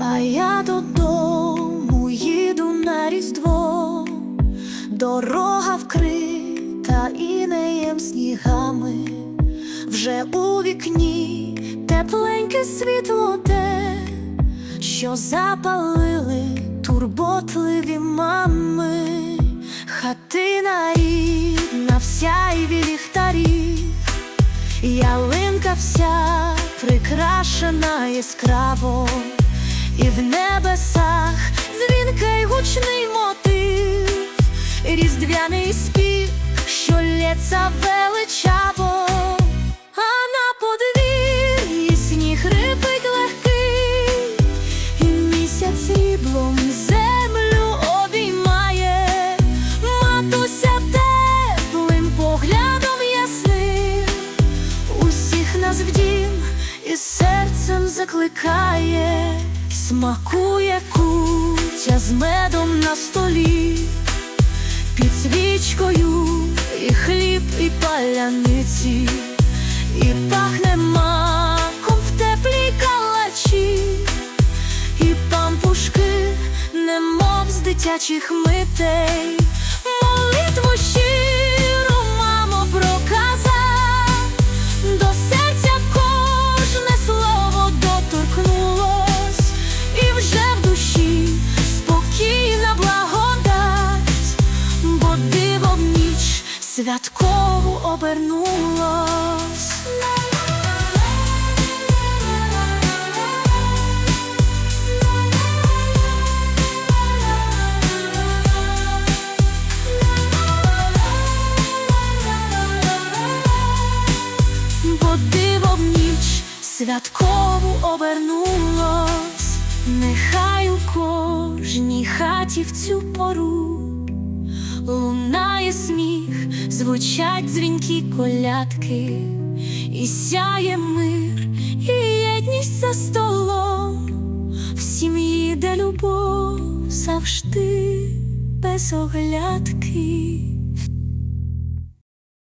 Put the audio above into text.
А я додому їду на різдво, дорога вкрита інеєм снігами, вже у вікні тепленьке світло те, що запалили турботливі мами, хатина рідна, вся і ліхтарів, ялинка вся прикрашена яскраво, і в небесах. Дзвінкий гучний мотив, різдвяний спів, що лється величаво, а на подвір'ї сніг рипить легкий, і місяць сріблом землю обіймає, матуся теплим поглядом ясним, усіх нас в дім і серцем закликає, смакує кутя з медом на столі, під свічкою і хліб, і паляниці, і пахне маком в теплій калачі, і пампушки, немов з дитячих митей, святкову обернулось. бо диво в ніч святкову обернулось, нехай у кожній хаті в цю пору лунає сміх, звучать дзвінкі колядки, і сяє мир, і єдність за столом, в сім'ї, де любов завжди без оглядки.